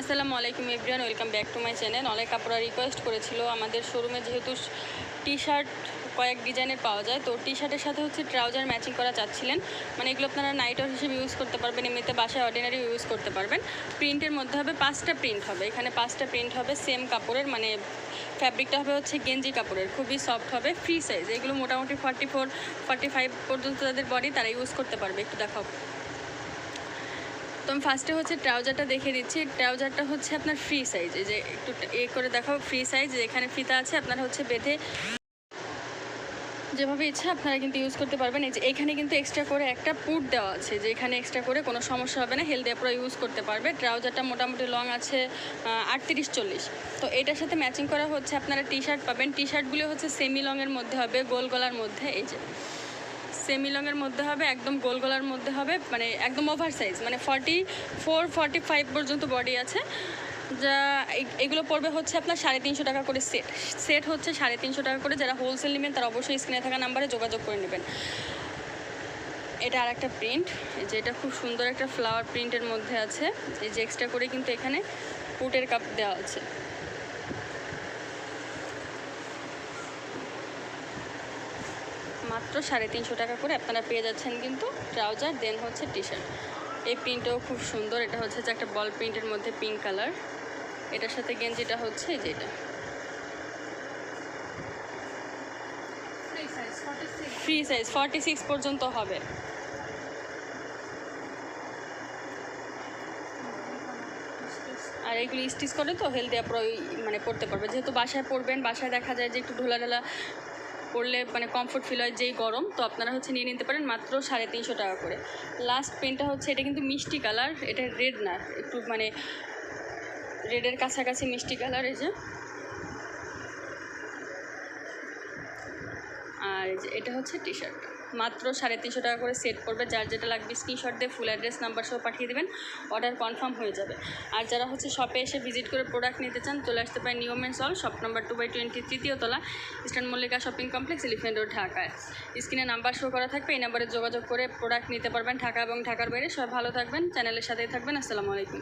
আসসালামু আলাইকুম everyone welcome back to my channel অনেক আপনারা রিকোয়েস্ট করেছিল আমাদের শোরুমে যেহেতু টি শার্ট কয়েক ডিজাইনের পাওয়া যায়, তো টি শার্টের সাথে হচ্ছে ট্রাউজার ম্যাচিং করা চাচ্ছিলেন। মানে এগুলো আপনারা নাইট হিসেবে ইউজ করতে পারবেন, এমনিতে বাসায় অর্ডিনারি ইউজ করতে পারবেন। প্রিন্টের মধ্যে হবে পাঁচটা প্রিন্ট হবে। এখানে পাঁচটা প্রিন্ট হবে সেম কাপড়ের মানে ফ্যাব্রিকটা হবে হচ্ছে গেঞ্জি কাপড়ের। খুবই সফট হবে ফ্রি সাইজ এগুলো মোটামুটি ফর্টি ফোর ফর্টি ফাইভ পর্যন্ত তাদের বডি তারা ইউজ করতে পারবে। একটু দেখাও। তো আমি ফার্স্টে হচ্ছে ট্রাউজারটা দেখিয়ে দিচ্ছি। ট্রাউজারটা হচ্ছে আপনার ফ্রি সাইজ এই যে একটু এ করে দেখাও ফ্রি সাইজ এখানে ফিতা আছে, আপনারা হচ্ছে বেঁধে যেভাবে ইচ্ছা আপনারা কিন্তু ইউজ করতে পারবেন। এই যে এখানে কিন্তু এক্সট্রা করে একটা পুট দেওয়া আছে, যে এখানে এক্সট্রা করে কোনো সমস্যা হবে না হেলদি পুরো ইউজ করতে পারবে। ট্রাউজারটা মোটামুটি লং আছে আটত্রিশ, চল্লিশ। তো এটার সাথে ম্যাচিং করা হচ্ছে, আপনারা টি শার্ট পাবেন। টি শার্টগুলো হচ্ছে সেমি লংয়ের মধ্যে হবে, গোল গলার মধ্যে, এই যে। সেমি লংয়ের মধ্যে হবে, একদম গোল গলার মধ্যে হবে মানে একদম ওভার সাইজ মানে ফর্টি ফোর ফর্টি ফাইভ পর্যন্ত বডি আছে। যা এগুলো পড়বে হচ্ছে আপনার সাড়ে তিনশো টাকা করে সেট সেট হচ্ছে সাড়ে তিনশো টাকা করে, যারা হোলসেল নেবেন তারা অবশ্যই স্ক্রিনে থাকা নাম্বারে যোগাযোগ করে নেবেন। এটা আর একটা প্রিন্ট যে এটা খুব সুন্দর একটা ফ্লাওয়ার প্রিন্টের মধ্যে আছে। এই যে এক্সট্রা করে কিন্তু এখানে পুটের কাপ দেওয়া আছে। মাত্র সাড়ে তিনশো টাকা করে আপনারা পেয়ে যাচ্ছেন কিন্তু ট্রাউজার, দেন হচ্ছে টি শার্ট এই প্রিন্টটাও খুব সুন্দর। এটা হচ্ছে যে একটা বল প্রিন্টের মধ্যে পিঙ্ক কালার। এটার সাথে গেঞ্জিটা হচ্ছে এই যে এটা। ফ্রি সাইজ, ফর্টি সিক্স পর্যন্ত হবে। আর এগুলি স্টিচ করে তো হেলদি আপনারা মানে পড়তে পারবে। যেহেতু বাসায় পড়বেন বাসায় দেখা যায় যে একটু ঢোলা ঢালা পরলে মানে কমফোর্ট ফিল হয় যেই গরম, তো আপনারা হচ্ছে নিয়ে নিতে পারেন মাত্র সাড়ে তিনশো টাকা করে। লাস্ট পেনটা হচ্ছে, এটা কিন্তু মিষ্টি কালার এটা রেড না, একটু মানে রেডের কাছাকাছি মিষ্টি কালার এই যে। আর এটা হচ্ছে টি। শার্ট মাত্র সাড়ে তিনশো টাকা করে সেট করবে। যার যেটা লাগবে স্ক্রিনশট দিয়ে ফুল অ্যাড্রেস নাম্বার সহ পাঠিয়ে দেবেন। অর্ডার কনফার্ম হয়ে যাবে। আর যারা হচ্ছে শপে এসে ভিজিট করে প্রোডাক্ট নিতে চান, চলে আসতে পারেন new men's hall shop number two by twenty তৃতীয় তলা eastern Mallika shopping complex elephant road ঢাকায়। স্ক্রিনে নাম্বার শো করা থাকবে। এই নাম্বারে যোগাযোগ করে প্রোডাক্ট নিতে পারবেন ঢাকা এবং ঢাকার বাইরে। সবাই ভালো থাকবেন চ্যানেলের সাথেই থাকবেন। আসসালামু আলাইকুম।